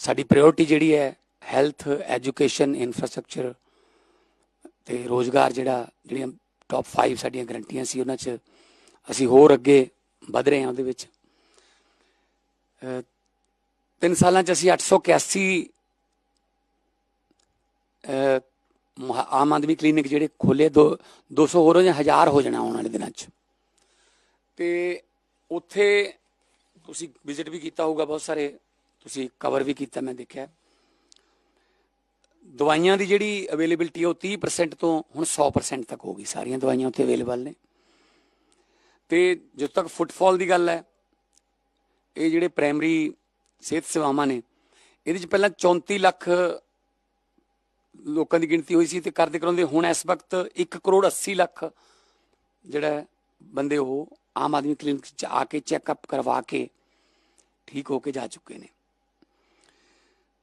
ਸਾਡੀ ਪ੍ਰਾਇੋਰਟੀ ਜਿਹੜੀ ਹੈ ਹੈਲਥ ਐਜੂਕੇਸ਼ਨ ਇਨਫਰਾਸਟ੍ਰਕਚਰ ਤੇ ਰੋਜ਼ਗਾਰ ਜਿਹੜਾ, ਜਿਹੜੀਆਂ ਟੌਪ 5 ਸਾਡੀਆਂ ਗਰੰਟੀਆਂ ਸੀ, ਉਹਨਾਂ 'ਚ ਅਸੀਂ ਹੋਰ ਅੱਗੇ ਵਧ ਰਹੇ ਹਾਂ ਉਹਦੇ ਵਿੱਚ। ਤਿੰਨ ਸਾਲਾਂ 'ਚ ਅਸੀਂ 881 ਅਹ ਮਹਾ- ਆਮ ਆਦਮੀ ਕਲੀਨਿਕ ਜਿਹੜੇ ਖੋਲੇ ਦੋ 200 ਹੋਰ ਹੋ ਜਾਂ 1000 ਹੋ ਜਾਣਾ ਆਉਣ ਵਾਲੇ ਦਿਨਾਂ 'ਚ। ਤੇ ਉੱਥੇ ਤੁਸੀਂ ਵਿਜ਼ਿਟ ਵੀ ਕੀਤਾ ਹੋਊਗਾ ਬਹੁਤ ਸਾਰੇ ਤੁਸੀਂ ਕਵਰ ਵੀ ਕੀਤਾ, ਮੈਂ ਦੇਖਿਆ। ਦਵਾਈਆਂ ਦੀ ਜਿਹੜੀ ਅਵੇਲੇਬਿਲਟੀ ਉਹ 30% ਤੋਂ ਹੁਣ 100% ਤੱਕ ਹੋ ਗਈ। ਸਾਰੀਆਂ ਦਵਾਈਆਂ ਉੱਥੇ ਅਵੇਲੇਬਲ ਨੇ। ਤੇ ਜਦੋਂ ਤੱਕ ਫੁੱਟਫਾਲ ਦੀ ਗੱਲ ਹੈ, ਇਹ ਜਿਹੜੇ ਪ੍ਰਾਇਮਰੀ ਸਿਹਤ ਸੇਵਾਵਾਂ ਨੇ, ਇਹਦੇ ਚ ਪਹਿਲਾਂ 34 ਲੱਖ ਲੋਕਾਂ ਦੀ ਗਿਣਤੀ ਹੋਈ ਸੀ ਤੇ ਕਰਦੇ ਕਰਾਉਂਦੇ ਹੁਣ ਇਸ ਵਕਤ 1 ਕਰੋੜ 80 ਲੱਖ ਜਿਹੜਾ ਬੰਦੇ ਉਹ ਆਮ ਆਦਮੀ ਕਲੀਨਿਕ ਚ ਆ ਕੇ ਚੈੱਕਅਪ ਕਰਵਾ ਕੇ ਠੀਕ ਹੋ ਕੇ ਜਾ ਚੁੱਕੇ ਨੇ।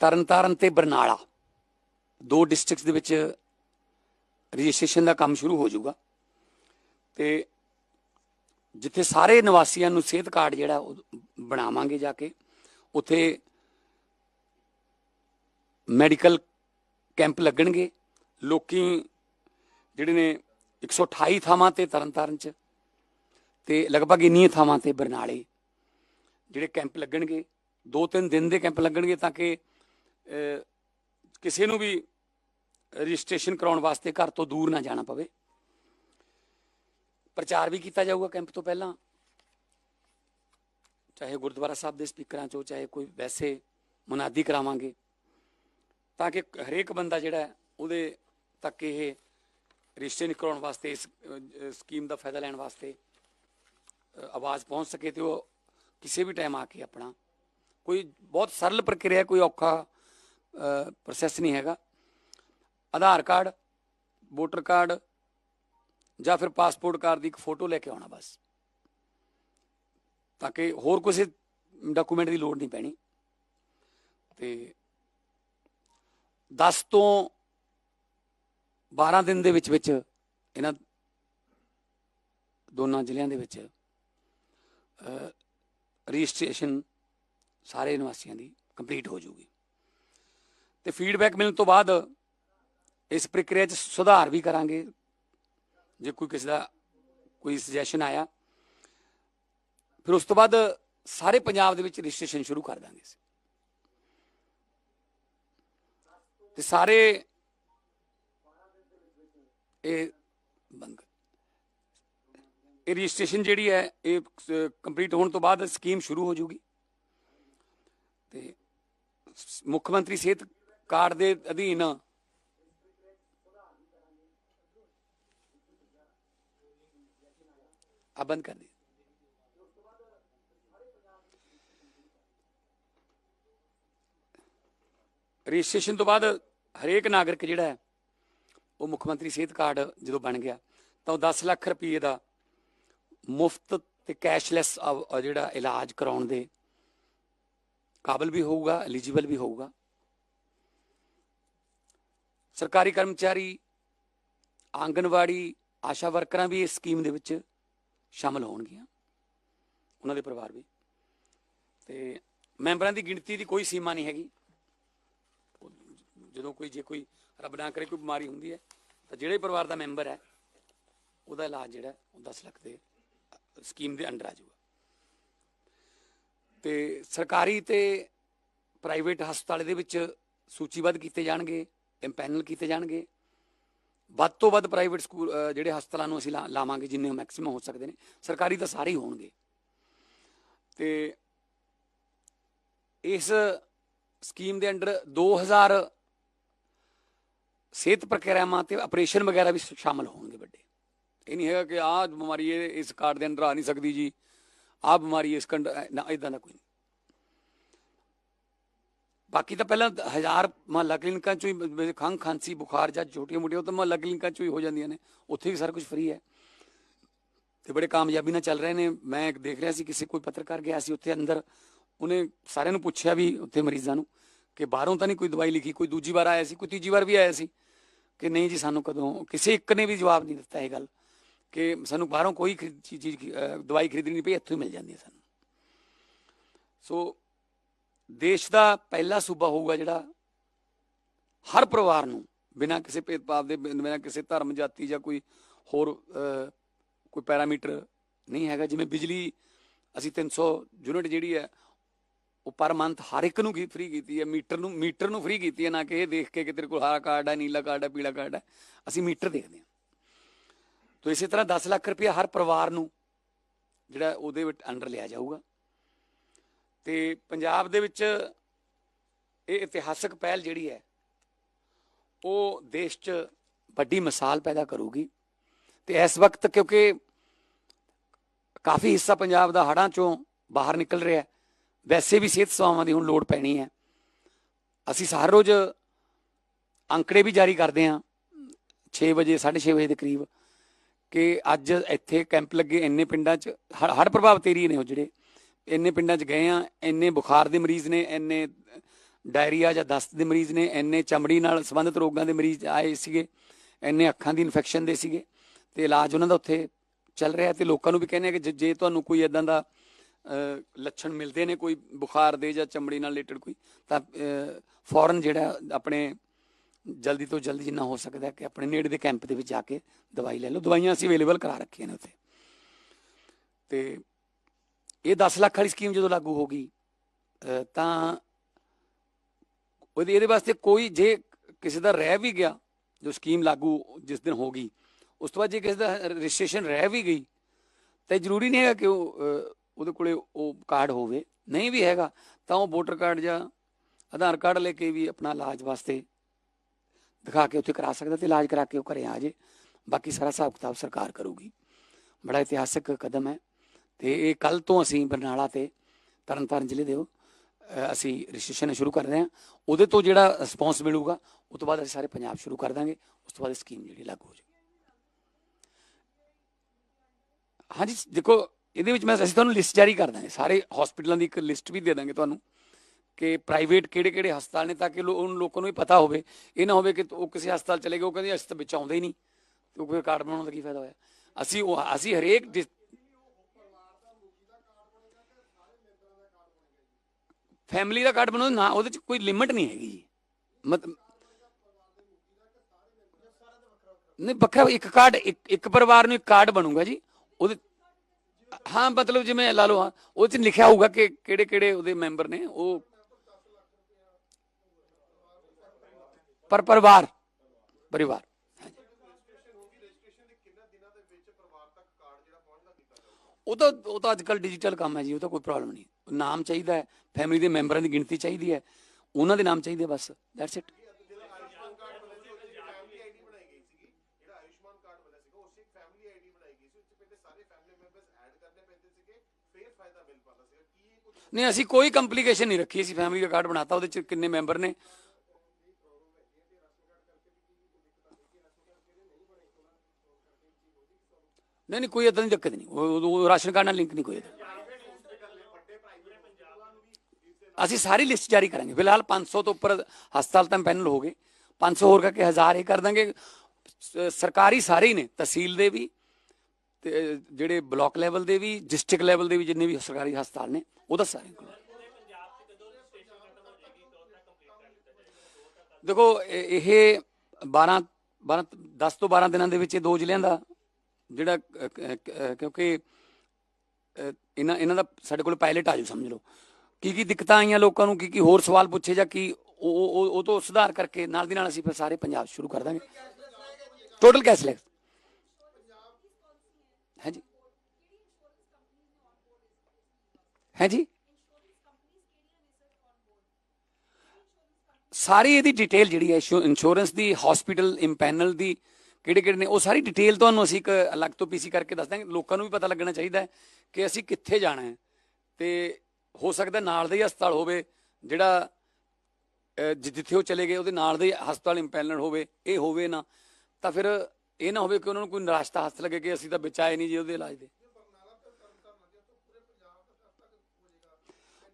ਤਰਨਤਾਰਨ ਤੇ ਬਰਨਾਲਾ ਦੋ ਡਿਸਟ੍ਰਿਕਟਸ ਦੇ ਵਿੱਚ ਰਜਿਸਟ੍ਰੇਸ਼ਨ ਦਾ ਕੰਮ ਸ਼ੁਰੂ ਹੋ ਜਾਊਗਾ। ਤੇ ਜਿੱਥੇ ਸਾਰੇ ਨਿਵਾਸੀਆਂ ਨੂੰ ਸਿਹਤ ਕਾਰਡ ਜਿਹੜਾ ਉਹ ਬਣਾਵਾਂਗੇ ਜਾ ਕੇ, ਉੱਥੇ ਮੈਡੀਕਲ ਕੈਂਪ ਲੱਗਣਗੇ। ਲੋਕੀ ਜਿਹੜੇ ਨੇ 128 ਥਾਵਾਂ ਤੇ ਤਰਨਤਾਰਨ ਚ ਤੇ ਲਗਭਗ ਇੰਨੀਆਂ ਥਾਵਾਂ ਤੇ ਬਰਨਾਲੇ ਜਿਹੜੇ ਕੈਂਪ ਲੱਗਣਗੇ। ਦੋ ਤਿੰਨ ਦਿਨ ਦੇ ਕੈਂਪ ਲੱਗਣਗੇ ਤਾਂ ਕਿ ਕਿਸੇ ਨੂੰ ਵੀ ਰਜਿਸਟ੍ਰੇਸ਼ਨ ਕਰਾਉਣ ਵਾਸਤੇ ਘਰ ਤੋਂ ਦੂਰ ਨਾ ਜਾਣਾ ਪਵੇ। ਪ੍ਰਚਾਰ ਵੀ ਕੀਤਾ ਜਾਊਗਾ ਕੈਂਪ ਤੋਂ ਪਹਿਲਾਂ। ਚਾਹੇ ਗੁਰਦੁਆਰਾ ਸਾਹਿਬ ਦੇ ਸਪੀਕਰਾਂ ਚੋਂ, ਚਾਹੇ ਕੋਈ ਵੈਸੇ ਮੁਨਾਦੀ ਕਰਾਵਾਂਗੇ। ਤਾਂ ਕਿ ਹਰੇਕ ਬੰਦਾ ਜਿਹੜਾ ਉਹਦੇ ਤੱਕ ਇਹ ਰਜਿਸਟ੍ਰੇਸ਼ਨ ਕਰਾਉਣ ਵਾਸਤੇ, ਇਸ ਸਕੀਮ ਦਾ ਫਾਇਦਾ ਲੈਣ ਵਾਸਤੇ ਆਵਾਜ਼ ਪਹੁੰਚ ਸਕੇ ਤੇ ਉਹ ਕਿਸੇ ਵੀ ਟਾਈਮ ਆ ਕੇ ਆਪਣਾ ਕੋਈ ਬਹੁਤ ਸਰਲ ਪ੍ਰਕਿਰਿਆ, ਕੋਈ ਔਖਾ ਪ੍ਰੋਸੈਸ ਨਹੀਂ ਹੈਗਾ। ਆਧਾਰ ਕਾਰਡ, ਵੋਟਰ ਕਾਰਡ ਜਾਂ ਫਿਰ ਪਾਸਪੋਰਟ ਕਾਰਡ ਦੀ ਇੱਕ ਫੋਟੋ ਲੈ ਕੇ ਆਉਣਾ ਬਸ। ਤਾਂ ਕਿ ਹੋਰ ਕਿਸੇ ਡਾਕੂਮੈਂਟ ਦੀ ਲੋੜ ਨਹੀਂ ਪੈਣੀ। ਤੇ 10 ਤੋਂ 12 ਦਿਨ ਦੇ ਵਿੱਚ ਵਿੱਚ ਇਹਨਾਂ ਦੋਨਾਂ ਜ਼ਿਲ੍ਹਿਆਂ ਦੇ ਵਿੱਚ ਰਜਿਸਟ੍ਰੇਸ਼ਨ ਸਾਰੇ ਨਿਵਾਸੀਆਂ ਦੀ ਕੰਪਲੀਟ ਹੋ ਜੂਗੀ ਤੇ ਫੀਡਬੈਕ ਮਿਲਣ ਤੋਂ ਬਾਅਦ ਇਸ ਪ੍ਰਕਿਰਿਆ 'ਚ ਸੁਧਾਰ ਵੀ ਕਰਾਂਗੇ। ਜੇ ਕੋਈ ਕਿਸੇ ਦਾ ਕੋਈ ਸੁਜੈਸ਼ਨ ਆਇਆ, ਫਿਰ ਉਸ ਤੋਂ ਬਾਅਦ ਸਾਰੇ ਪੰਜਾਬ ਦੇ ਵਿੱਚ ਰਜਿਸਟ੍ਰੇਸ਼ਨ ਸ਼ੁਰੂ ਕਰ ਦਾਂਗੇ ਅਸੀਂ। ਤੇ ਸਾਰੇ ਇਹ ਬੰਗ ਇਹ ਰਜਿਸਟ੍ਰੇਸ਼ਨ ਜਿਹੜੀ ਹੈ, ਇਹ ਕੰਪਲੀਟ ਹੋਣ ਤੋਂ ਬਾਅਦ ਸਕੀਮ ਸ਼ੁਰੂ ਹੋ ਜੂਗੀ ਤੇ ਮੁੱਖ ਮੰਤਰੀ ਸਿਹਤ ਕਾਰਡ ਦੇ ਅਧੀਨ ਆ ਬੰਦ ਕਰ ਦੀ। ਰਜਿਸਟ੍ਰੇਸ਼ਨ ਤੋਂ ਬਾਅਦ ਹਰੇਕ ਨਾਗਰਿਕ ਜਿਹੜਾ ਹੈ, ਉਹ ਮੁੱਖ ਮੰਤਰੀ ਸਿਹਤ ਕਾਰਡ ਜਦੋਂ ਬਣ ਗਿਆ, ਤਾਂ ਉਹ 10 ਲੱਖ ਰੁਪਏ ਦਾ ਮੁਫਤ ਤੇ ਕੈਸ਼ਲੈਸ ਜਿਹੜਾ ਇਲਾਜ ਕਰਾਉਣ ਦੇ ਕਾਬਲ ਵੀ ਹੋਊਗਾ ਐਲੀਜੀਬਲ ਵੀ ਹੋਊਗਾ ਸਰਕਾਰੀ ਕਰਮਚਾਰੀ ਆਂਗਨਵਾੜੀ ਆਸ਼ਾ ਵਰਕਰਾਂ ਵੀ ਇਸ ਸਕੀਮ ਦੇ ਵਿੱਚ ਸ਼ਾਮਲ ਹੋਣਗੀਆਂ ਉਹਨਾਂ ਦੇ ਪਰਿਵਾਰ ਵੀ ਤੇ ਮੈਂਬਰਾਂ ਦੀ ਗਿਣਤੀ ਦੀ ਕੋਈ ਸੀਮਾ ਨਹੀਂ ਹੈਗੀ ਜਦੋਂ ਕੋਈ ਜੇ ਕੋਈ ਰੱਬ ਨਾ ਕਰੇ ਕੋਈ ਬਿਮਾਰੀ ਹੁੰਦੀ ਹੈ ਤਾਂ ਜਿਹੜੇ ਪਰਿਵਾਰ ਦਾ ਮੈਂਬਰ ਹੈ ਉਹਦਾ ਇਲਾਜ ਜਿਹੜਾ ਉਹ 10 ਲੱਖ ਦੇ ਸਕੀਮ ਦੇ ਅੰਡਰ ਆ ਜਾਊਗਾ ਤੇ ਸਰਕਾਰੀ ਤੇ ਪ੍ਰਾਈਵੇਟ ਹਸਪਤਾਲ ਦੇ ਵਿੱਚ ਸੂਚੀਬੱਧ ਕੀਤੇ ਜਾਣਗੇ ਇੰਪੈਨਲ ਕੀਤੇ ਜਾਣਗੇ। ਵੱਧ ਤੋਂ ਵੱਧ ਪ੍ਰਾਈਵੇਟ ਸਕੂਲ ਜਿਹੜੇ ਹਸਪਤਾਲਾਂ ਨੂੰ ਅਸੀਂ ਲਾ- ਲਾਵਾਂਗੇ ਜਿੰਨੇ ਮੈਕਸਿਮਮ ਹੋ ਸਕਦੇ ਨੇ, ਸਰਕਾਰੀ ਤਾਂ ਸਾਰੇ ਹੀ ਹੋਣਗੇ। ਤੇ ਇਸ ਸਕੀਮ ਦੇ ਅੰਡਰ 2000 ਸਿਹਤ ਪ੍ਰਕਿਰਿਆਵਾਂ ਤੇ ਆਪਰੇਸ਼ਨ ਵਗੈਰਾ ਵੀ ਸ਼ਾਮਲ ਹੋਣਗੇ ਵੱਡੇ। ਇਹ ਨਹੀਂ ਹੈਗਾ ਕਿ ਆਹ ਬਿਮਾਰੀ ਇਹ ਇਸ ਕਾਰਡ ਦੇ ਅੰਦਰ ਆ ਨਹੀਂ ਸਕਦੀ ਜੀ। ਆਹ ਬਿਮਾਰੀ ਇਸ ਕੰਡ ਨਾ ਇਦਾਂ ਦਾ ਕੋਈ ਨਹੀਂ। ਬਾਕੀ ਤਾਂ ਪਹਿਲਾਂ ਹਜ਼ਾਰ ਮਹੱਲਾ ਕਲੀਨਿਕਾਂ ਚੋਂ ਹੀ ਖੰਘ, ਖਾਂਸੀ, ਬੁਖਾਰ ਜਾਂ ਛੋਟੀਆਂ ਮੋਟੀਆਂ ਉਹ ਤਾਂ ਮਹੱਲਾ ਕਲੀਨਿਕਾਂ ਚੋਂ ਹੀ ਹੋ ਜਾਂਦੀਆਂ ਨੇ। ਉੱਥੇ ਵੀ ਸਾਰਾ ਕੁਝ ਫ੍ਰੀ ਹੈ। ਤੇ ਬੜੇ ਕਾਮਯਾਬੀ ਨਾਲ ਚੱਲ ਰਹੇ ਨੇ। ਮੈਂ ਇੱਕ ਦੇਖ ਰਿਹਾ ਸੀ, ਕਿਸੇ ਕੋਈ ਪੱਤਰਕਾਰ ਗਿਆ ਸੀ ਉੱਥੇ ਅੰਦਰ। ਉਹਨੇ ਸਾਰਿਆਂ ਨੂੰ ਪੁੱਛਿਆ ਵੀ ਉੱਥੇ ਮਰੀਜ਼ਾਂ ਨੂੰ ਕਿ ਬਾਹਰੋਂ ਤਾਂ ਨਹੀਂ ਕੋਈ ਦਵਾਈ ਲਿਖੀ, ਕੋਈ ਦੂਜੀ ਵਾਰ ਆਇਆ ਸੀ, ਕੋਈ ਤੀਜੀ ਵਾਰ ਵੀ ਆਇਆ ਸੀ ਕਿ ਨਹੀਂ ਜੀ ਸਾਨੂੰ ਕਦੋਂ, ਕਿਸੇ ਇੱਕ ਨੇ ਵੀ ਜਵਾਬ ਨਹੀਂ ਦਿੱਤਾ ਇਹ ਗੱਲ। ਕਿ ਸਾਨੂੰ ਬਾਹਰੋਂ ਕੋਈ ਖਰੀ- ਚੀਜ਼ ਦਵਾਈ ਖਰੀਦਣੀ ਨਹੀਂ ਪਈ, ਇੱਥੋਂ ਹੀ ਮਿਲ ਜਾਂਦੀ ਹੈ ਸਾਨੂੰ। ਸੋ ਦੇਸ਼ ਦਾ ਪਹਿਲਾ ਸੂਬਾ ਹੋਊਗਾ ਜਿਹੜਾ ਹਰ ਪਰਿਵਾਰ ਨੂੰ ਬਿਨਾਂ ਕਿਸੇ ਭੇਦਭਾਵ ਦੇ, ਬਿਨਾਂ ਕਿਸੇ ਧਰਮ, ਜਾਤੀ ਜਾਂ ਕੋਈ ਹੋਰ ਕੋਈ ਪੈਰਾਮੀਟਰ ਨਹੀਂ ਹੈਗਾ। ਜਿਵੇਂ ਬਿਜਲੀ, ਅਸੀਂ 300 ਯੂਨਿਟ ਜਿਹੜੀ ਹੈ, ਉਹ ਪਰ ਮੰਥ ਹਰ ਇੱਕ ਨੂੰ ਫ੍ਰੀ ਕੀਤੀ ਹੈ। ਮੀਟਰ ਨੂੰ ਮੀਟਰ ਨੂੰ ਫ੍ਰੀ ਕੀਤੀ ਹੈ, ਨਾ ਕਿ ਇਹ ਦੇਖ ਕੇ ਕਿ ਤੇਰੇ ਕੋਲ ਹਰਾ ਕਾਰਡ ਹੈ, ਨੀਲਾ ਕਾਰਡ ਹੈ, ਪੀਲਾ ਕਾਰਡ ਹੈ। ਅਸੀਂ ਮੀਟਰ ਦੇਖਦੇ ਹਾਂ। ਤੋ ਇਸੇ ਤਰ੍ਹਾਂ 10 ਲੱਖ ਰੁਪਏ ਹਰ ਪਰਿਵਾਰ ਨੂੰ ਜਿਹੜਾ ਉਹਦੇ ਵਿੱਚ ਅੰਡਰ ਲਿਆ ਜਾਊਗਾ। ਤੇ ਪੰਜਾਬ ਦੇ ਵਿੱਚ ਇਹ ਇਤਿਹਾਸਕ ਪਹਿਲ ਜਿਹੜੀ ਹੈ, ਉਹ ਦੇਸ਼ 'ਚ ਵੱਡੀ ਮਿਸਾਲ ਪੈਦਾ ਕਰੂਗੀ। ਤੇ ਇਸ ਵਕਤ ਕਿਉਂਕਿ ਕਾਫੀ ਹਿੱਸਾ ਪੰਜਾਬ ਦਾ ਹੜਾਂ ਚੋਂ ਬਾਹਰ ਨਿਕਲ ਰਿਹਾ ਹੈ, ਵੈਸੇ ਵੀ ਸਿਹਤ ਸੇਵਾਵਾਂ ਦੀ ਹੁਣ ਲੋੜ ਪੈਣੀ ਹੈ। ਅਸੀਂ ਹਰ ਰੋਜ਼ ਅੰਕੜੇ ਵੀ ਜਾਰੀ ਕਰਦੇ ਹਾਂ 6 ਵਜੇ 6:30 ਵਜੇ ਦੇ ਕਰੀਬ। ਕਿ ਅੱਜ ਇੱਥੇ ਕੈਂਪ ਲੱਗੇ ਇੰਨੇ ਪਿੰਡਾਂ 'ਚ ਹੜ ਪ੍ਰਭਾਵਿਤ ਏਰੀਏ ਨੇ ਉਹ ਜਿਹੜੇ ਇੰਨੇ ਪਿੰਡਾਂ 'ਚ ਗਏ ਆ, ਇੰਨੇ ਬੁਖਾਰ ਦੇ ਮਰੀਜ਼ ਨੇ, ਇੰਨੇ ਡਾਇਰੀਆ ਜਾਂ ਦਸਤ ਦੇ ਮਰੀਜ਼ ਨੇ, ਇੰਨੇ ਚਮੜੀ ਨਾਲ ਸੰਬੰਧਿਤ ਰੋਗਾਂ ਦੇ ਮਰੀਜ਼ ਆਏ ਸੀਗੇ, ਇੰਨੇ ਅੱਖਾਂ ਦੀ ਇਨਫੈਕਸ਼ਨ ਦੇ ਸੀਗੇ ਤੇ ਇਲਾਜ ਉਹਨਾਂ ਦਾ ਉੱਥੇ ਚੱਲ ਰਿਹਾ ਤੇ ਲੋਕਾਂ ਨੂੰ ਵੀ ਕਹਿੰਦੇ ਆ ਕਿ ਜੇ- ਜੇ ਤੁਹਾਨੂੰ ਕੋਈ ਇਦਾਂ ਦਾ ਲੱਛਣ ਮਿਲਦੇ ਨੇ, ਕੋਈ ਬੁਖਾਰ ਦੇ ਜਾਂ ਚਮੜੀ ਨਾਲ ਰਿਲੇਟਡ ਕੋਈ, ਤਾਂ ਫੌਰਨ ਜਿਹੜਾ ਆਪਣੇ ਜਲਦੀ ਤੋਂ ਜਲਦੀ ਜਿੰਨਾ ਹੋ ਸਕਦਾ ਕਿ ਆਪਣੇ ਨੇੜੇ ਦੇ ਕੈਂਪ ਦੇ ਵਿੱਚ ਜਾ ਕੇ ਦਵਾਈ ਲੈ ਲਓ। ਦਵਾਈਆਂ ਅਸੀਂ ਅਵੇਲੇਬਲ ਕਰਾ ਰੱਖੀਆਂ ਨੇ ਉੱਥੇ। ਤੇ ਇਹ 10 ਲੱਖ ਵਾਲੀ ਸਕੀਮ ਜਦੋਂ ਲਾਗੂ ਹੋ ਗਈ ਤਾਂ ਉਹਦੇ, ਇਹਦੇ ਵਾਸਤੇ ਕੋਈ ਜੇ ਕਿਸੇ ਦਾ ਰਹਿ ਵੀ ਗਿਆ, ਜੋ ਸਕੀਮ ਲਾਗੂ ਜਿਸ ਦਿਨ ਹੋ ਗਈ, ਉਸ ਤੋਂ ਬਾਅਦ ਜੇ ਕਿਸੇ ਦਾ ਰਜਿਸਟ੍ਰੇਸ਼ਨ ਰਹਿ ਵੀ ਗਈ, ਤਾਂ ਜ਼ਰੂਰੀ ਨਹੀਂ ਹੈਗਾ ਕਿ ਉਹ ਉਹਦੇ ਕੋਲੇ ਉਹ ਕਾਰਡ ਹੋਵੇ। ਨਹੀਂ ਵੀ ਹੈਗਾ, ਤਾਂ ਉਹ ਵੋਟਰ ਕਾਰਡ ਜਾਂ ਆਧਾਰ ਕਾਰਡ ਲੈ ਕੇ ਵੀ ਆਪਣਾ ਇਲਾਜ ਵਾਸਤੇ ਦਿਖਾ ਕੇ ਉੱਥੇ ਕਰਾ ਸਕਦਾ ਤੇ ਇਲਾਜ ਕਰਾ ਕੇ ਉਹ ਘਰੇ ਆ ਜੇ। ਬਾਕੀ ਸਾਰਾ ਹਿਸਾਬ ਕਿਤਾਬ ਸਰਕਾਰ ਕਰੂਗੀ। ਬੜਾ ਇਤਿਹਾਸਕ ਕਦਮ ਹੈ ਤੇ ਇਹ ਕੱਲ ਤੋਂ ਅਸੀਂ ਬਰਨਾਲਾ ਤੇ ਤਰਨਤਾਰਨ ਜ਼ਿਲ੍ਹੇ ਦੇ ਅਸੀਂ ਰਜਿਸਟ੍ਰੇਸ਼ਨ ਸ਼ੁਰੂ ਕਰ ਰਹੇ ਹਾਂ। ਉਹਦੇ ਤੋਂ ਜਿਹੜਾ ਰਿਸਪੌਂਸ ਮਿਲੂਗਾ ਉਸ ਤੋਂ ਬਾਅਦ ਅਸੀਂ ਸਾਰੇ ਪੰਜਾਬ ਸ਼ੁਰੂ ਕਰ ਦਾਂਗੇ। ਉਸ ਤੋਂ ਬਾਅਦ ਇਹ ਸਕੀਮ ਜਿਹੜੀ ਲਾਗੂ ਹੋ ਜਾਊਗੀ। ਹਾਂਜੀ, ਦੇਖੋ, ਇਹਦੇ ਵਿੱਚ ਮੈਂ ਅਸੀਂ ਤੁਹਾਨੂੰ ਲਿਸਟ ਜਾਰੀ ਕਰ ਦਾਂਗੇ। ਸਾਰੇ ਹਸਪੀਟਲਾਂ ਦੀ ਇੱਕ ਲਿਸਟ ਵੀ ਦੇ ਦਾਂਗੇ ਤੁਹਾਨੂੰ। ਕਿ ਪ੍ਰਾਈਵੇਟ ਕਿਹੜੇ ਕਿਹੜੇ ਹਸਪਤਾਲ ਨੇ ਤਾਂ ਕਿ ਉਹਨਾਂ ਲੋਕਾਂ ਨੂੰ ਵੀ ਪਤਾ ਹੋਵੇ। ਇਹ ਨਾ ਹੋਵੇ ਕਿ ਉਹ ਕਿਸੇ ਹਸਪਤਾਲ ਚਲੇ ਗਏ, ਉਹ ਕਹਿੰਦੇ ਅਸੀਂ ਤਾਂ ਵਿੱਚ ਆਉਂਦੇ ਹੀ ਨਹੀਂ। ਤੇ ਕੋਈ ਕਾਰਡ ਬਣਾਉਣ ਦਾ ਕੀ ਫਾਇਦਾ ਹੋਇਆ? ਅਸੀਂ ਉਹ, ਅਸੀਂ ਹਰੇਕ ਫੈਮਿਲੀ ਦਾ ਕਾਰਡ ਬਣਾਉਣਾ ਨਾ ਉਹਦੇ ਚ ਕੋਈ ਲਿਮਿਟ ਨਹੀਂ ਹੈਗੀ ਜੀ। ਮਤਲਬ ਨਹੀਂ, ਵੱਖਰਾ, ਇੱਕ ਕਾਰਡ, ਇੱਕ ਇੱਕ ਪਰਿਵਾਰ ਨੂੰ ਇੱਕ ਕਾਰਡ ਬਣੂਗਾ ਜੀ। ਉਹਦੇ, ਹਾਂ, ਮਤਲਬ ਜਿਵੇਂ ਲਾ ਲਓ, ਹਾਂ ਉਹ ਚ ਲਿਖਿਆ ਹੋਊਗਾ ਕਿ ਕਿਹੜੇ ਕਿਹੜੇ ਉਹਦੇ ਮੈਂਬਰ ਨੇ, ਉਹ ਪਰ ਪਰਿਵਾਰ ਪਰਿਵਾਰ। ਉਹ ਤਾਂ ਉਹ ਤਾਂ ਅੱਜ ਡਿਜੀਟਲ ਕੰਮ ਹੈ ਜੀ, ਉਹ ਤਾਂ ਕੋਈ ਪ੍ਰੋਬਲਮ ਨਹੀਂ। ਨਾਮ ਚਾਹੀਦਾ ਹੈ ਫੈਮਿਲੀ ਦੇ ਮੈਂਬਰਾਂ ਦੀ ਗਿਣਤੀ ਚਾਹੀਦੀ ਹੈ, ਉਹਨਾਂ ਦੇ ਨਾਮ ਚਾਹੀਦੇ ਬਸ ਦੈਟਸ ਇਟ ਨਹੀਂ, ਅਸੀਂ ਕੋਈ ਕੰਪਲਿਕੇਸ਼ਨ ਨਹੀਂ ਰੱਖੀ, ਅਸੀਂ ਫੈਮਿਲੀ ਦਾ ਕਾਰਡ ਬਣਾਤਾ, ਉਹਦੇ ਚ ਕਿੰਨੇ ਮੈਂਬਰ ਨੇ। ਨਹੀਂ ਨਹੀਂ, ਕੋਈ ਇਦਾਂ ਦੀ ਦਿੱਕਤ ਨਹੀਂ। ਉਹ ਰਾਸ਼ਨ ਕਾਰਡ ਨਾਲ ਲਿੰਕ ਨਹੀਂ ਕੋਈ ਅਸੀਂ ਸਾਰੀ ਲਿਸਟ ਜਾਰੀ ਕਰਾਂਗੇ। ਫਿਲਹਾਲ 500 ਤੋਂ ਉੱਪਰ ਹਸਪਤਾਲ ਤਾਂ ਪੈਨਲ ਹੋ ਗਏ। 500 ਹੋਰ ਕਰਕੇ 1000 ਇਹ ਕਰ ਦਾਂਗੇ। ਸਰਕਾਰੀ ਸਾਰੇ ਹੀ ਨੇ, ਤਹਿਸੀਲ ਦੇ ਵੀ ਤੇ ਜਿਹੜੇ ਬਲਾਕ ਲੈਵਲ ਦੇ ਵੀ ਡਿਸਟ੍ਰਿਕਟ ਲੈਵਲ ਦੇ ਵੀ ਜਿੰਨੇ ਵੀ ਸਰਕਾਰੀ ਹਸਪਤਾਲ ਨੇ ਉਹਦਾ ਸਾਰੇ ਕੋਲ। ਦੇਖੋ, ਇਹ ਇਹ 12 12 10 ਤੋਂ 12 ਦਿਨਾਂ ਦੇ ਵਿੱਚ ਇਹ ਦੋ ਜ਼ਿਲ੍ਹਿਆਂ ਦਾ ਜਿਹੜਾ ਕਿਉਂਕਿ ਇਹਨਾਂ ਇਹਨਾਂ ਦਾ ਸਾਡੇ ਕੋਲ ਪਾਇਲਟ ਆ ਜੂ ਸਮਝ ਲਓ। ਕੀ ਕੀ ਦਿੱਕਤਾਂ ਆਈਆਂ ਲੋਕਾਂ ਨੂੰ? ਕੀ ਕੀ ਹੋਰ ਸਵਾਲ ਪੁੱਛੇ ਜਾਂ ਕੀ ਉਹ, ਉਹ- ਤੋਂ ਸੁਧਾਰ ਕਰਕੇ ਨਾਲ ਦੀ ਨਾਲ ਅਸੀਂ ਫਿਰ ਸਾਰੇ ਪੰਜਾਬ ਸ਼ੁਰੂ ਕਰ ਦਾਂਗੇ। ਟੋਟਲ ਕੈਸ਼ਲੈਸ ਹੈ ਜੀ ਹੈ ਜੀ ਸਾਰੀ ਇਹਦੀ ਡਿਟੇਲ ਜਿਹੜੀ ਹੈ ਇੰਸ਼ੋਰੈਂਸ ਦੀ ਹਸਪੀਟਲ ਇੰਪੈਨਲ ਦੀ ਕਿਹੜੇ ਕਿਹੜੇ ਨੇ, ਉਹ ਸਾਰੀ ਡਿਟੇਲ ਤੁਹਾਨੂੰ ਅਸੀਂ ਇੱਕ ਅਲੱਗ ਤੋਂ ਪੀਸੀ ਕਰਕੇ ਦੱਸ ਦਾਂਗੇ ਲੋਕਾਂ ਨੂੰ ਵੀ ਪਤਾ ਲੱਗਣਾ ਚਾਹੀਦਾ ਹੈ ਕਿ ਅਸੀਂ ਕਿੱਥੇ ਜਾਣਾ ਹੈ। ਤੇ ਹੋ ਸਕਦਾ ਨਾਲ ਦਾ ਹੀ ਹਸਪਤਾਲ ਹੋਵੇ, ਜਿਹੜਾ ਜਿੱਥੇ ਉਹ ਚਲੇ ਗਏ, ਉਹਦੇ ਨਾਲ ਦੇ ਹਸਪਤਾਲ ਇੰਪੈਨਲ ਹੋਵੇ, ਇਹ ਹੋਵੇ ਨਾ, ਤਾਂ ਫਿਰ ਇਹ ਨਾ ਹੋਵੇ ਕਿ ਉਹਨਾਂ ਨੂੰ ਕੋਈ ਨਿਰਾਸ਼ਤਾ ਹੱਥ ਲੱਗੇ ਕਿ ਅਸੀਂ ਤਾਂ ਬਚਾਏ ਨਹੀਂ ਜੀ ਉਹਦੇ ਇਲਾਜ ਦੇ।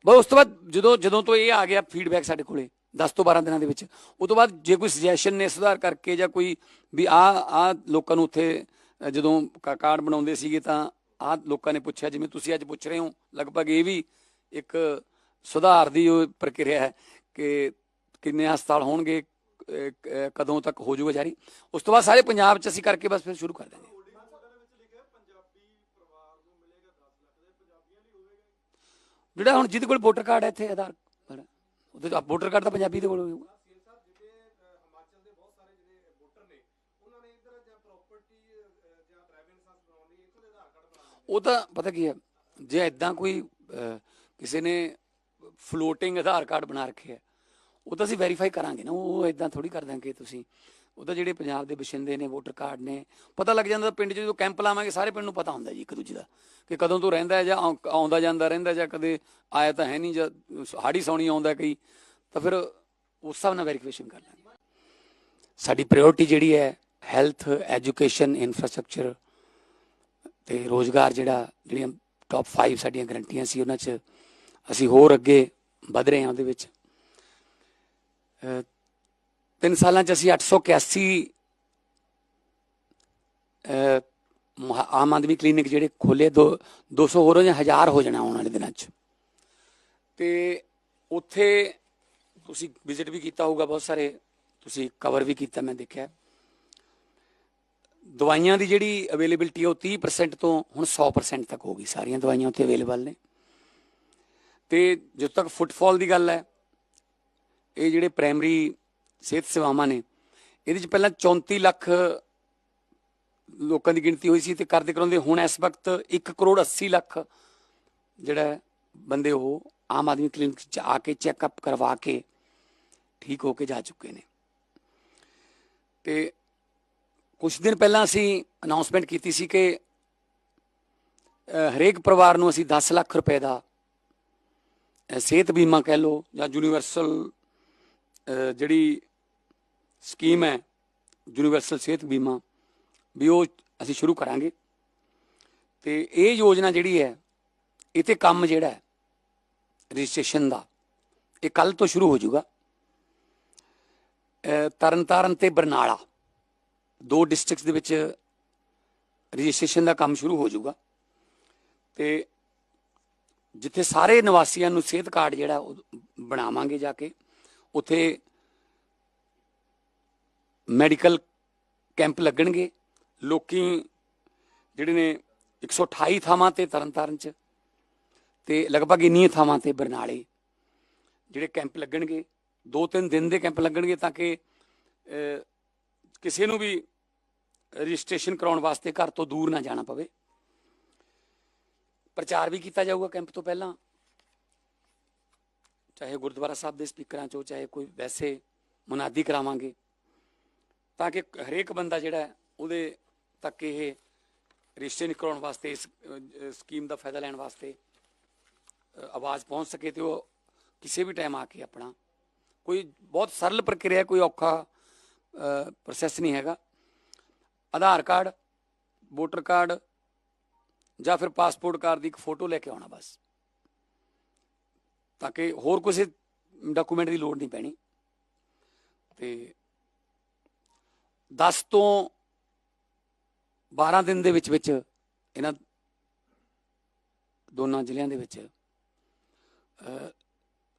ਬਸ ਉਸ ਤੋਂ ਬਾਅਦ ਜਦੋਂ ਜਦੋਂ ਤੋਂ ਇਹ ਆ ਗਿਆ ਫੀਡਬੈਕ ਸਾਡੇ ਕੋਲੇ 10 ਤੋਂ 12 ਦਿਨਾਂ ਦੇ ਵਿੱਚ। ਉਸ ਤੋਂ ਬਾਅਦ ਜੇ ਕੋਈ ਸੁਜੈਸ਼ਨ ਨੇ ਸੁਧਾਰ ਕਰਕੇ ਜਾਂ ਕੋਈ ਵੀ ਆ ਆ ਲੋਕਾਂ ਨੂੰ ਉੱਥੇ ਜਦੋਂ ਕਾਰਡ ਬਣਾਉਂਦੇ ਸੀਗੇ ਤਾਂ ਆ ਲੋਕਾਂ ਨੇ ਪੁੱਛਿਆ, ਜਿਵੇਂ ਤੁਸੀਂ ਅੱਜ ਪੁੱਛ ਰਹੇ ਹੋ, ਲਗਭਗ ਇਹ ਵੀ ਇੱਕ ਸੁਧਾਰ ਦੀ ਪ੍ਰਕਿਰਿਆ ਹੈ ਕਿ ਕਿੰਨੇ ਹਸਪਤਾਲ ਹੋਣਗੇ ਕਦੋਂ ਤੱਕ ਹੋ ਜਾਊਗਾ ਜਾਰੀ। ਉਸ ਤੋਂ ਬਾਅਦ ਸਾਰੇ ਪੰਜਾਬ 'ਚ ਅਸੀਂ ਕਰਕੇ ਬਸ ਫਿਰ ਸ਼ੁਰੂ ਕਰ ਦਾਂਗੇ ਜਿਹੜਾ ਹੁਣ ਜਿਹਦੇ ਕੋਲ ਵੋਟਰ ਕਾਰਡ ਹੈ ਇੱਥੇ, ਆਧਾਰ ਕਾਰਡ ਉਹਦੇ ਵੋਟਰ ਕਾਰਡ ਤਾਂ ਪੰਜਾਬੀ ਦੇ ਕੋਲ ਹੋਊਗਾ। ਉਹ ਤਾਂ ਪਤਾ ਕੀ ਹੈ, ਜੇ ਇਦਾਂ ਕੋਈ ਕਿਸੇ ਨੇ ਫਲੋਟਿੰਗ ਆਧਾਰ ਕਾਰਡ ਬਣਾ ਰੱਖਿਆ ਉਹ ਤਾਂ ਅਸੀਂ ਵੈਰੀਫਾਈ ਕਰਾਂਗੇ ਨਾ, ਉਹ ਇਦਾਂ ਥੋੜੀ ਕਰ ਦਾਂਗੇ ਤੁਸੀਂ। ਉਹ ਤਾਂ ਜਿਹੜੇ ਪੰਜਾਬ ਦੇ ਵਸਿੰਦੇ ਨੇ ਵੋਟਰ ਕਾਰਡ ਨੇ, ਪਤਾ ਲੱਗ ਜਾਂਦਾ ਪਿੰਡ 'ਚ ਜਦੋਂ ਕੈਂਪ ਲਾਵਾਂਗੇ, ਸਾਰੇ ਪਿੰਡ ਨੂੰ ਪਤਾ ਹੁੰਦਾ ਜੀ ਇੱਕ ਦੂਜੇ ਦਾ ਕਿ ਕਦੋਂ ਤੋਂ ਰਹਿੰਦਾ ਹੈ ਜਾਂ ਆਉਂਦਾ ਜਾਂਦਾ, ਰਹਿੰਦਾ ਜਾਂ ਕਦੇ ਆਇਆ ਤਾਂ ਹੈ ਨਹੀਂ ਜਾਂ ਹਾੜੀ ਸੌਣੀ ਆਉਂਦਾ ਕਈ, ਤਾਂ ਫਿਰ ਉਸ ਹਿਸਾਬ ਨਾਲ ਵੈਰੀਫਿਕੇਸ਼ਨ ਕਰ ਲਾਂਗੇ। ਸਾਡੀ ਪ੍ਰਾਇੋਰਟੀ ਜਿਹੜੀ ਹੈ ਹੈਲਥ ਐਜੂਕੇਸ਼ਨ ਇਨਫਰਾਸਟ੍ਰਕਚਰ ਤੇ ਰੋਜ਼ਗਾਰ ਜਿਹੜਾ, ਜਿਹੜੀਆਂ ਟੌਪ 5 ਸਾਡੀਆਂ ਗਰੰਟੀਆਂ ਸੀ ਉਹਨਾਂ 'ਚ ਅਸੀਂ ਹੋਰ ਅੱਗੇ ਵਧ ਰਹੇ ਹਾਂ ਉਹਦੇ ਵਿੱਚ। ਤਿੰਨ ਸਾਲਾਂ 'ਚ ਅਸੀਂ 881 ਅਹ, ਮਹਾ- ਆਮ ਆਦਮੀ ਕਲੀਨਿਕ ਜਿਹੜੇ ਖੋਲੇ ਦੋ 200 ਹੋਰ ਹੋ ਜਾਂ 1000 ਹੋ ਜਾਣਾ ਆਉਣ ਵਾਲੇ ਦਿਨਾਂ 'ਚ। ਤੇ ਉੱਥੇ ਤੁਸੀਂ ਵਿਜ਼ਿਟ ਵੀ ਕੀਤਾ ਹੋਊਗਾ ਬਹੁਤ ਸਾਰੇ ਤੁਸੀਂ ਕਵਰ ਵੀ ਕੀਤਾ ਮੈਂ ਦੇਖਿਆ। ਦਵਾਈਆਂ ਦੀ ਜਿਹੜੀ ਅਵੇਲੇਬਿਲਟੀ ਉਹ 30% ਤੋਂ ਹੁਣ 100% ਤੱਕ ਹੋ ਗਈ ਸਾਰੀਆਂ ਦਵਾਈਆਂ ਉੱਥੇ ਅਵੇਲੇਬਲ ਨੇ। ਤੇ ਜਦੋਂ ਤੱਕ ਫੁੱਟਫਾਲ ਦੀ ਗੱਲ ਹੈ ਇਹ ਜਿਹੜੇ ਪ੍ਰਾਇਮਰੀ ਸਿਹਤ ਸੇਵਾਵਾਂ ਨੇ। ਇਹਦੇ ਚ ਪਹਿਲਾਂ 34 ਲੱਖ ਲੋਕਾਂ ਦੀ ਗਿਣਤੀ ਹੋਈ ਸੀ ਤੇ ਕਰਦੇ ਕਰਾਉਂਦੇ ਹੁਣ ਇਸ ਵਕਤ 1 ਕਰੋੜ 80 ਲੱਖ ਜਿਹੜਾ ਬੰਦੇ ਉਹ ਆਮ ਆਦਮੀ ਕਲੀਨਿਕ ਚ ਆ ਕੇ ਚੈੱਕਅਪ ਕਰਵਾ ਕੇ ਠੀਕ ਹੋ ਕੇ ਜਾ ਚੁੱਕੇ ਨੇ। ਤੇ ਕੁਝ ਦਿਨ ਪਹਿਲਾਂ ਅਸੀਂ ਅਨਾਉਂਸਮੈਂਟ ਕੀਤੀ ਸੀ ਕਿ ਹਰੇਕ ਪਰਿਵਾਰ ਨੂੰ ਅਸੀਂ 10 ਲੱਖ ਰੁਪਏ ਦਾ ਸਿਹਤ ਬੀਮਾ ਕਹਿ ਲਓ ਜਾਂ ਯੂਨੀਵਰਸਲ ਜਿਹੜੀ ਸਕੀਮ ਹੈ ਯੂਨੀਵਰਸਲ ਸਿਹਤ ਬੀਮਾ, ਵੀ ਉਹ ਅਸੀਂ ਸ਼ੁਰੂ ਕਰਾਂਗੇ। ਤੇ ਇਹ ਯੋਜਨਾ ਜਿਹੜੀ ਹੈ, ਇਹ ਤੇ ਕੰਮ ਜਿਹੜਾ ਹੈ, ਰਜਿਸਟ੍ਰੇਸ਼ਨ ਦਾ, ਇਹ ਕੱਲ ਤੋਂ ਸ਼ੁਰੂ ਹੋ ਜਾਊਗਾ। ਤਰਨਤਾਰਨ ਤੇ ਬਰਨਾਲਾ, ਦੋ ਡਿਸਟ੍ਰਿਕਟਸ ਦੇ ਵਿੱਚ ਰਜਿਸਟ੍ਰੇਸ਼ਨ ਦਾ ਕੰਮ ਸ਼ੁਰੂ ਹੋ ਜਾਊਗਾ। ਤੇ ਜਿੱਥੇ ਸਾਰੇ ਨਿਵਾਸੀਆਂ ਨੂੰ ਸਿਹਤ ਕਾਰਡ ਜਿਹੜਾ ਉਹ ਬਣਾਵਾਂਗੇ ਜਾ ਕੇ, ਉੱਥੇ ਮੈਡੀਕਲ ਕੈਂਪ ਲੱਗਣਗੇ। ਲੋਕੀ ਜਿਹੜੇ ਨੇ 128 ਥਾਵਾਂ ਤੇ ਤਰਨਤਾਰਨ ਚ ਤੇ ਲਗਭਗ ਇੰਨੀਆਂ ਥਾਵਾਂ ਤੇ ਬਰਨਾਲੇ ਜਿਹੜੇ ਕੈਂਪ ਲੱਗਣਗੇ। ਦੋ ਤਿੰਨ ਦਿਨ ਦੇ ਕੈਂਪ ਲੱਗਣਗੇ ਤਾਂ ਕਿ ਕਿਸੇ ਨੂੰ ਵੀ ਰਜਿਸਟ੍ਰੇਸ਼ਨ ਕਰਾਉਣ ਵਾਸਤੇ ਘਰ ਤੋਂ ਦੂਰ ਨਾ ਜਾਣਾ ਪਵੇ। ਪ੍ਰਚਾਰ ਵੀ ਕੀਤਾ ਜਾਊਗਾ ਕੈਂਪ ਤੋਂ ਪਹਿਲਾਂ। ਚਾਹੇ ਗੁਰਦੁਆਰਾ ਸਾਹਿਬ ਦੇ ਸਪੀਕਰਾਂ ਚੋਂ, ਚਾਹੇ ਕੋਈ ਵੈਸੇ ਮੁਨਾਦੀ ਕਰਾਵਾਂਗੇ। ਤਾਂ ਕਿ ਹਰੇਕ ਬੰਦਾ ਜਿਹੜਾ ਉਹਦੇ ਤੱਕ ਇਹ ਰਿਸ਼ਤੇ ਕਰਾਉਣ ਵਾਸਤੇ, ਇਸ ਸਕੀਮ ਦਾ ਫਾਇਦਾ ਲੈਣ ਵਾਸਤੇ ਆਵਾਜ਼ ਪਹੁੰਚ ਸਕੇ ਤੇ ਉਹ ਕਿਸੇ ਵੀ ਟਾਈਮ ਆ ਕੇ ਆਪਣਾ ਕੋਈ ਬਹੁਤ ਸਰਲ ਪ੍ਰਕਿਰਿਆ, ਕੋਈ ਔਖਾ ਪ੍ਰੋਸੈਸ ਨਹੀਂ ਹੈਗਾ। ਆਧਾਰ ਕਾਰਡ, ਵੋਟਰ ਕਾਰਡ ਜਾਂ ਫਿਰ ਪਾਸਪੋਰਟ ਕਾਰਡ ਦੀ ਇੱਕ ਫੋਟੋ ਲੈ ਕੇ ਆਉਣਾ ਬਸ। ਤਾਂ ਕਿ ਹੋਰ ਕਿਸੇ ਡਾਕੂਮੈਂਟ ਦੀ ਲੋੜ ਨਹੀਂ ਪੈਣੀ। ਤੇ 10 ਤੋਂ 12 ਦਿਨ ਦੇ ਵਿੱਚ ਵਿੱਚ ਇਹਨਾਂ ਦੋਨਾਂ ਜ਼ਿਲ੍ਹਿਆਂ ਦੇ ਵਿੱਚ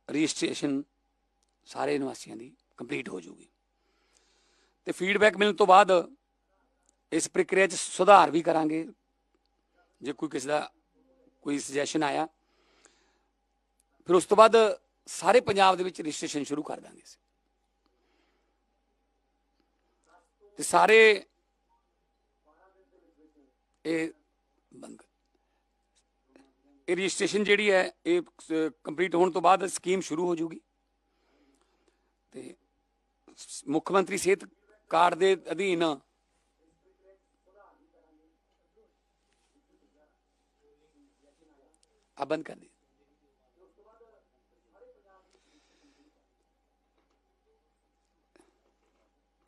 ਰਜਿਸਟ੍ਰੇਸ਼ਨ ਸਾਰੇ ਨਿਵਾਸੀਆਂ ਦੀ ਕੰਪਲੀਟ ਹੋ ਜਾਊਗੀ। ਤੇ ਫੀਡਬੈਕ ਮਿਲਣ ਤੋਂ ਬਾਅਦ ਇਸ ਪ੍ਰਕਿਰਿਆ 'ਚ ਸੁਧਾਰ ਵੀ ਕਰਾਂਗੇ। ਜੇ ਕੋਈ ਕਿਸੇ ਦਾ ਕੋਈ ਸੁਜੈਸ਼ਨ ਆਇਆ, ਫਿਰ ਉਸ ਤੋਂ ਬਾਅਦ ਸਾਰੇ ਪੰਜਾਬ ਦੇ ਵਿੱਚ ਰਜਿਸਟ੍ਰੇਸ਼ਨ ਸ਼ੁਰੂ ਕਰ ਦਾਂਗੇ ਅਸੀਂ ਤੇ ਸਾਰੇ ਇਹ ਇਹ ਰਜਿਸਟ੍ਰੇਸ਼ਨ ਜਿਹੜੀ ਹੈ, ਇਹ ਕੰਪਲੀਟ ਹੋਣ ਤੋਂ ਬਾਅਦ ਸਕੀਮ ਸ਼ੁਰੂ ਹੋ ਜੂਗੀ। ਤੇ ਮੁੱਖ ਮੰਤਰੀ ਸਿਹਤ ਕਾਰਡ ਦੇ ਅਧੀਨ ਆ ਬੰਦ ਕਰ ਦੇ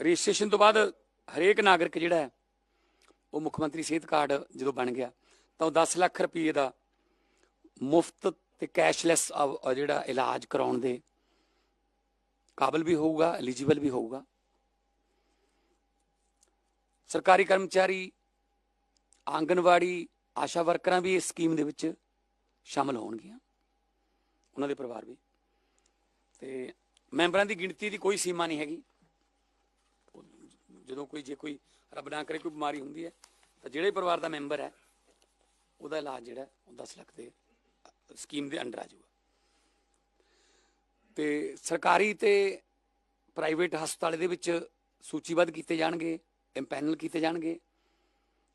ਰਜਿਸਟ੍ਰੇਸ਼ਨ ਤੋਂ ਬਾਅਦ ਹਰੇਕ ਨਾਗਰਿਕ ਜਿਹੜਾ ਹੈ, ਉਹ ਮੁੱਖ ਮੰਤਰੀ ਸਿਹਤ ਕਾਰਡ ਜਦੋਂ ਬਣ ਗਿਆ, ਤਾਂ ਉਹ 10 ਲੱਖ ਰੁਪਏ ਦਾ ਮੁਫਤ ਤੇ ਕੈਸ਼ਲੈਸ ਜਿਹੜਾ ਇਲਾਜ ਕਰਾਉਣ ਦੇ ਕਾਬਲ ਵੀ ਹੋਊਗਾ ਐਲੀਜੀਬਲ ਵੀ ਹੋਊਗਾ। ਸਰਕਾਰੀ ਕਰਮਚਾਰੀ, ਆਂਗਨਵਾੜੀ, ਆਸ਼ਾ ਵਰਕਰਾਂ ਵੀ ਇਸ ਸਕੀਮ ਦੇ ਵਿੱਚ ਸ਼ਾਮਲ ਹੋਣਗੀਆਂ, ਉਹਨਾਂ ਦੇ ਪਰਿਵਾਰ ਵੀ। ਤੇ ਮੈਂਬਰਾਂ ਦੀ ਗਿਣਤੀ ਦੀ ਕੋਈ ਸੀਮਾ ਨਹੀਂ ਹੈਗੀ। ਜਦੋਂ ਕੋਈ, ਜੇ ਕੋਈ ਰੱਬ ਨਾ ਕਰੇ, ਕੋਈ ਬਿਮਾਰੀ ਹੁੰਦੀ ਹੈ, ਤਾਂ ਜਿਹੜੇ ਪਰਿਵਾਰ ਦਾ ਮੈਂਬਰ ਹੈ, ਉਹਦਾ ਇਲਾਜ ਜਿਹੜਾ, ਉਹ 10 ਲੱਖ ਦੇ ਸਕੀਮ ਦੇ ਅੰਡਰ ਆ ਜਾਊਗਾ। ਤੇ ਸਰਕਾਰੀ ਤੇ ਪ੍ਰਾਈਵੇਟ ਹਸਪਤਾਲ ਦੇ ਵਿੱਚ ਸੂਚੀਬੱਧ ਕੀਤੇ ਜਾਣਗੇ ਇੰਪੈਨਲ ਕੀਤੇ ਜਾਣਗੇ।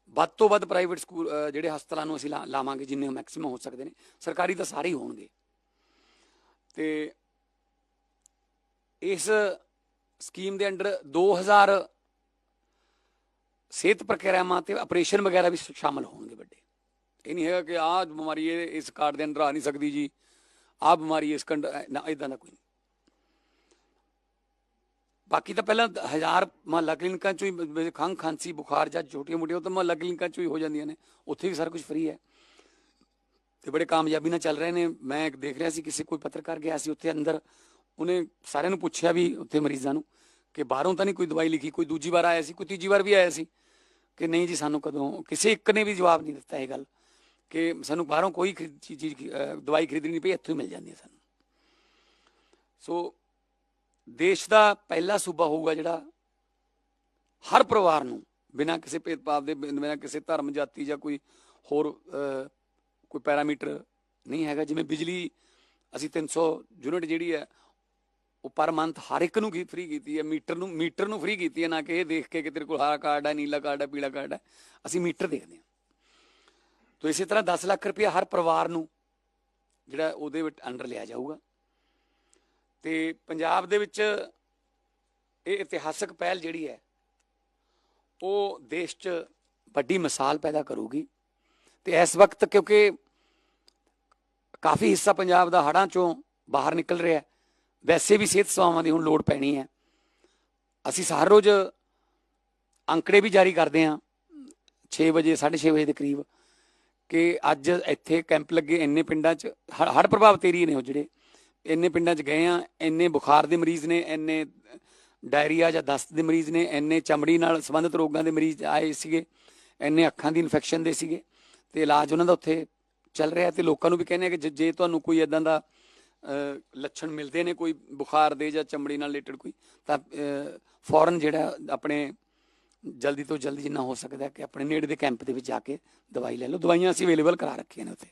ਵੱਧ ਤੋਂ ਵੱਧ ਪ੍ਰਾਈਵੇਟ ਸਕੂਲ ਜਿਹੜੇ ਹਸਪਤਾਲਾਂ ਨੂੰ ਅਸੀਂ ਲਾ- ਲਾਵਾਂਗੇ, ਜਿੰਨੇ ਮੈਕਸਿਮਮ ਹੋ ਸਕਦੇ ਨੇ, ਸਰਕਾਰੀ ਤਾਂ ਸਾਰੇ ਹੀ ਹੋਣਗੇ। ਤੇ ਇਸ ਸਕੀਮ ਦੇ ਅੰਡਰ 2000 ਸਿਹਤ ਪ੍ਰਕਿਰਿਆਵਾਂ ਤੇ ਆਪਰੇਸ਼ਨ ਵਗੈਰਾ ਵੀ ਸ਼- ਸ਼ਾਮਲ ਹੋਣਗੇ ਵੱਡੇ। ਇਹ ਨਹੀਂ ਹੈਗਾ ਕਿ ਆਹ ਬਿਮਾਰੀ ਇਹ, ਇਸ ਕਾਰਡ ਦੇ ਅੰਦਰ ਆ ਨਹੀਂ ਸਕਦੀ ਜੀ। ਆਹ ਬਿਮਾਰੀ ਇਸ ਕੰਡ ਨਾ ਇਦਾਂ ਦਾ ਕੋਈ ਨਹੀਂ। ਬਾਕੀ ਤਾਂ ਪਹਿਲਾਂ ਹਜ਼ਾਰ ਮਹੱਲਾ ਕਲੀਨਿਕਾਂ ਚੋਂ ਹੀ ਖੰਘ, ਖਾਂਸੀ, ਬੁਖਾਰ ਜਾਂ ਛੋਟੀਆਂ ਮੋਟੀਆਂ ਉਹ ਤਾਂ ਮਹੱਲਾ ਕਲੀਨਿਕਾਂ ਚੋਂ ਹੀ ਹੋ ਜਾਂਦੀਆਂ ਨੇ। ਉੱਥੇ ਵੀ ਸਾਰਾ ਕੁਝ ਫ੍ਰੀ ਹੈ। ਤੇ ਬੜੇ ਕਾਮਯਾਬੀ ਨਾਲ ਚੱਲ ਰਹੇ ਨੇ। ਮੈਂ ਇੱਕ ਦੇਖ ਰਿਹਾ ਸੀ, ਕਿਸੇ ਕੋਈ ਪੱਤਰਕਾਰ ਗਿਆ ਸੀ ਉੱਥੇ ਅੰਦਰ। ਉਹਨੇ ਸਾਰਿਆਂ ਨੂੰ ਪੁੱਛਿਆ ਵੀ ਉੱਥੇ ਮਰੀਜ਼ਾਂ ਨੂੰ ਕਿ ਬਾਹਰੋਂ ਤਾਂ ਨਹੀਂ ਕੋਈ ਦਵਾਈ ਲਿਖੀ, ਕੋਈ ਦੂਜੀ ਵਾਰ ਆਇਆ ਸੀ, ਕੋਈ ਤੀਜੀ ਵਾਰ ਵੀ ਆਇਆ ਸੀ। ਕਿ ਨਹੀਂ ਜੀ ਸਾਨੂੰ ਕਦੋਂ, ਕਿਸੇ ਇੱਕ ਨੇ ਵੀ ਜਵਾਬ ਨਹੀਂ ਦਿੱਤਾ ਇਹ ਗੱਲ ਕਿ ਸਾਨੂੰ ਬਾਹਰੋਂ ਕੋਈ ਖਰੀਦ- ਚੀਜ਼ ਦਵਾਈ ਖਰੀਦਣੀ ਨਹੀਂ ਪਈ, ਇੱਥੋਂ ਹੀ ਮਿਲ ਜਾਂਦੀ ਹੈ ਸਾਨੂੰ। ਸੋ ਦੇਸ਼ ਦਾ ਪਹਿਲਾ ਸੂਬਾ ਹੋਊਗਾ ਜਿਹੜਾ ਹਰ ਪਰਿਵਾਰ ਨੂੰ, ਬਿਨਾਂ ਕਿਸੇ ਭੇਦਭਾਵ ਦੇ, ਬਿਨਾਂ ਕਿਸੇ ਧਰਮ, ਜਾਤੀ ਜਾਂ ਕੋਈ ਹੋਰ ਕੋਈ ਪੈਰਾਮੀਟਰ ਨਹੀਂ ਹੈਗਾ। ਜਿਵੇਂ ਬਿਜਲੀ, ਅਸੀਂ 300 ਯੂਨਿਟ ਜਿਹੜੀ ਹੈ ਉਹ ਪਰ ਮੰਥ ਹਰ ਇੱਕ ਨੂੰ ਫ੍ਰੀ ਕੀਤੀ ਹੈ? ਮੀਟਰ ਨੂੰ ਮੀਟਰ ਨੂੰ ਫ੍ਰੀ ਕੀਤੀ ਹੈ ਨਾ ਕਿ ਇਹ ਦੇਖ ਕੇ ਕਿ ਤੇਰੇ ਕੋਲ ਹਰਾ ਕਾਰਡ ਹੈ, ਨੀਲਾ ਕਾਰਡ ਹੈ, ਪੀਲਾ ਕਾਰਡ ਹੈ। ਅਸੀਂ ਮੀਟਰ ਦੇਖਦੇ ਹਾਂ। ਤੋ ਇਸੇ ਤਰ੍ਹਾਂ 10 ਲੱਖ ਰੁਪਏ ਹਰ ਪਰਿਵਾਰ ਨੂੰ ਜਿਹੜਾ ਉਹਦੇ ਵਿੱਚ ਅੰਡਰ ਲਿਆ ਜਾਊਗਾ। ਤੇ ਪੰਜਾਬ ਦੇ ਵਿੱਚ ਇਹ ਇਤਿਹਾਸਕ ਪਹਿਲ ਜਿਹੜੀ ਹੈ, ਉਹ ਦੇਸ਼ 'ਚ ਵੱਡੀ ਮਿਸਾਲ ਪੈਦਾ ਕਰੂਗੀ। ਤੇ ਇਸ ਵਕਤ ਕਿਉਂਕਿ ਕਾਫੀ ਹਿੱਸਾ ਪੰਜਾਬ ਦਾ ਹੜਾਂ ਚੋਂ ਬਾਹਰ ਨਿਕਲ ਰਿਹਾ ਹੈ ਵੈਸੇ ਵੀ ਸਿਹਤ ਸੇਵਾਵਾਂ ਦੀ ਹੁਣ ਲੋੜ ਪੈਣੀ ਹੈ। ਅਸੀਂ ਹਰ ਰੋਜ਼ ਅੰਕੜੇ ਵੀ ਜਾਰੀ ਕਰਦੇ ਹਾਂ 6 ਵਜੇ 6:30 ਵਜੇ ਦੇ ਕਰੀਬ ਕਿ ਅੱਜ ਇੱਥੇ ਕੈਂਪ ਲੱਗੇ, ਇੰਨੇ ਪਿੰਡਾਂ 'ਚ ਹੜ ਪ੍ਰਭਾਵਿਤ ਏਰੀਏ ਨੇ ਉਹ ਜਿਹੜੇ। ਇੰਨੇ ਪਿੰਡਾਂ 'ਚ ਗਏ ਆ ਇੰਨੇ ਬੁਖਾਰ ਦੇ ਮਰੀਜ਼ ਨੇ, ਇੰਨੇ ਡਾਇਰੀਆ ਜਾਂ ਦਸਤ ਦੇ ਮਰੀਜ਼ ਨੇ, ਇੰਨੇ ਚਮੜੀ ਨਾਲ ਸੰਬੰਧਿਤ ਰੋਗਾਂ ਦੇ ਮਰੀਜ਼ ਆਏ ਸੀਗੇ, ਇੰਨੇ ਅੱਖਾਂ ਦੀ ਇਨਫੈਕਸ਼ਨ ਦੇ ਸੀਗੇ ਤੇ ਇਲਾਜ ਉਹਨਾਂ ਦਾ ਉੱਥੇ ਚੱਲ ਰਿਹਾ ਤੇ ਲੋਕਾਂ ਨੂੰ ਵੀ ਕਹਿੰਦੇ ਆ ਕਿ ਜੇ- ਤੁਹਾਨੂੰ ਕੋਈ ਇਦਾਂ ਦਾ ਲੱਛਣ ਮਿਲਦੇ ਨੇ ਕੋਈ ਬੁਖਾਰ ਦੇ ਜਾਂ ਚਮੜੀ ਨਾਲ ਰਿਲੇਟਡ ਕੋਈ, ਤਾਂ ਫੌਰਨ ਜਿਹੜਾ ਆਪਣੇ ਜਲਦੀ ਤੋਂ ਜਲਦੀ ਜਿੰਨਾ ਹੋ ਸਕਦਾ ਕਿ ਆਪਣੇ ਨੇੜੇ ਦੇ ਕੈਂਪ ਦੇ ਵਿੱਚ ਜਾ ਕੇ ਦਵਾਈ ਲੈ ਲਓ। ਦਵਾਈਆਂ ਅਸੀਂ ਅਵੇਲੇਬਲ ਕਰਾ ਰੱਖੀਆਂ ਨੇ ਉੱਥੇ।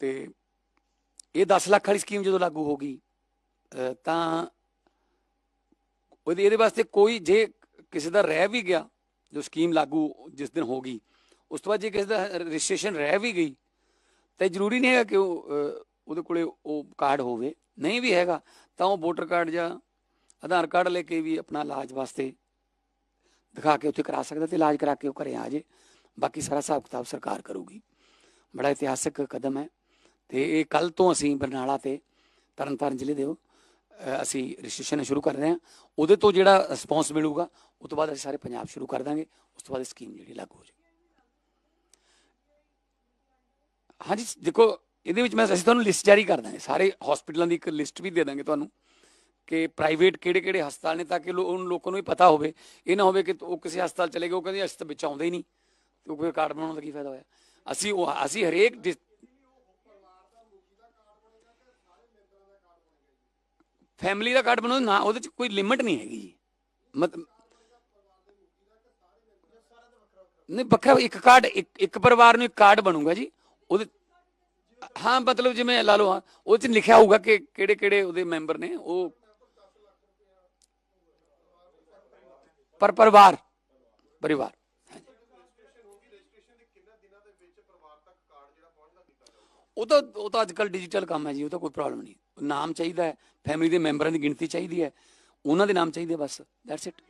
ਤੇ ਇਹ 10 ਲੱਖ ਵਾਲੀ ਸਕੀਮ ਜਦੋਂ ਲਾਗੂ ਹੋ ਗਈ ਤਾਂ ਉਹਦੇ, ਇਹਦੇ ਵਾਸਤੇ ਕੋਈ, ਜੇ ਕਿਸੇ ਦਾ ਰਹਿ ਵੀ ਗਿਆ, ਜੋ ਸਕੀਮ ਲਾਗੂ ਜਿਸ ਦਿਨ ਹੋ ਗਈ, ਉਸ ਤੋਂ ਬਾਅਦ ਜੇ ਕਿਸੇ ਦਾ ਰਜਿਸਟ੍ਰੇਸ਼ਨ ਰਹਿ ਵੀ ਗਈ, ਤਾਂ ਜ਼ਰੂਰੀ ਨਹੀਂ ਹੈਗਾ ਕਿ ਉਹ ਉਹਦੇ ਕੋਲੇ ਉਹ ਕਾਰਡ ਹੋਵੇ, ਨਹੀਂ ਵੀ ਹੈਗਾ, ਤਾਂ ਉਹ ਵੋਟਰ ਕਾਰਡ ਜਾਂ ਆਧਾਰ ਕਾਰਡ ਲੈ ਕੇ ਵੀ ਆਪਣਾ ਇਲਾਜ ਵਾਸਤੇ ਦਿਖਾ ਕੇ ਉੱਥੇ ਕਰਾ ਸਕਦਾ ਤੇ ਇਲਾਜ ਕਰਾ ਕੇ ਉਹ ਘਰੇ ਆ ਜੇ ਬਾਕੀ ਸਾਰਾ ਹਿਸਾਬ ਕਿਤਾਬ ਸਰਕਾਰ ਕਰੂਗੀ। ਬੜਾ ਇਤਿਹਾਸਕ ਕਦਮ ਹੈ ਤੇ ਇਹ ਕੱਲ ਤੋਂ ਅਸੀਂ ਬਰਨਾਲਾ ਤੇ ਤਰਨਤਾਰਨ ਜ਼ਿਲ੍ਹੇ ਦੇ ਅਸੀਂ ਰਜਿਸਟ੍ਰੇਸ਼ਨ ਸ਼ੁਰੂ ਕਰ ਰਹੇ ਹਾਂ। ਉਹਦੇ ਤੋਂ ਜਿਹੜਾ ਰਿਸਪੌਂਸ ਮਿਲੂਗਾ ਉਸ ਤੋਂ ਬਾਅਦ ਅਸੀਂ ਸਾਰੇ ਪੰਜਾਬ ਸ਼ੁਰੂ ਕਰ ਦਾਂਗੇ। ਉਸ ਤੋਂ ਬਾਅਦ ਸਕੀਮ ਜਿਹੜੀ ਲਾਗੂ ਹੋ ਜਾਏਗੀ ਹਾਂਜੀ, ਦੇਖੋ ਇਹਦੇ ਵਿੱਚ ਮੈਂ ਅਸੀਂ ਤੁਹਾਨੂੰ ਲਿਸਟ ਜਾਰੀ ਕਰ ਦਾਂਗੇ। ਸਾਰੇ ਹਸਪੀਟਲਾਂ ਦੀ ਇੱਕ ਲਿਸਟ ਵੀ ਦੇ ਦਾਂਗੇ ਤੁਹਾਨੂੰ ਕਿ ਪ੍ਰਾਈਵੇਟ ਕਿਹੜੇ ਕਿਹੜੇ ਹਸਪਤਾਲ ਨੇ ਤਾਂ ਕਿ ਲੋ- ਉਹਨਾਂ ਲੋਕਾਂ ਨੂੰ ਵੀ ਪਤਾ ਹੋਵੇ। ਇਹ ਨਾ ਹੋਵੇ ਕਿ ਉਹ ਕਿਸੇ ਹਸਪਤਾਲ ਚਲੇ ਗਏ, ਉਹ ਕਹਿੰਦੇ ਅਸੀਂ ਤਾਂ ਵਿੱਚ ਆਉਂਦੇ ਹੀ ਨਹੀਂ। ਤੇ ਕੋਈ ਕਾਰਡ ਬਣਾਉਣ ਦਾ ਕੀ ਫਾਇਦਾ ਹੋਇਆ? ਅਸੀਂ ਉਹ, ਅਸੀਂ ਹਰੇਕ ਫੈਮਿਲੀ ਦਾ ਕਾਰਡ ਬਣਾਉਣਾ, ਨਾ, ਉਹਦੇ ਚ ਕੋਈ ਲਿਮਿਟ ਨਹੀਂ ਹੈਗੀ ਜੀ। ਮਤਲਬ ਨਹੀਂ, ਵੱਖਰਾ, ਇੱਕ ਕਾਰਡ, ਇੱਕ ਇੱਕ ਪਰਿਵਾਰ ਨੂੰ ਇੱਕ ਕਾਰਡ ਬਣੂਗਾ ਜੀ। ਉਹਦੇ ਹਾਂ, ਮਤਲਬ ਜਿਵੇਂ ਲਾ ਲਓ, ਹਾਂ, ਉਹ ਚ ਲਿਖਿਆ ਹੋਊਗਾ ਕਿ ਕਿਹੜੇ ਕਿਹੜੇ ਉਹਦੇ ਮੈਂਬਰ ਨੇ, ਉਹ ਪਰ ਪਰਿਵਾਰ ਪਰਿਵਾਰ। ਉਹ ਤਾਂ ਉਹ ਤਾਂ ਅੱਜ ਕੱਲ ਡਿਜੀਟਲ ਕੰਮ ਹੈ ਜੀ, ਉਹ ਤਾਂ ਕੋਈ ਪ੍ਰੋਬਲਮ ਨਹੀਂ। ਨਾਮ ਚਾਹੀਦਾ ਹੈ ਫੈਮਿਲੀ ਦੇ ਮੈਂਬਰਾਂ ਦੀ ਗਿਣਤੀ ਚਾਹੀਦੀ ਹੈ, ਉਹਨਾਂ ਦੇ ਨਾਮ ਚਾਹੀਦੇ ਬਸ ਦੈਟਸ ਇਟ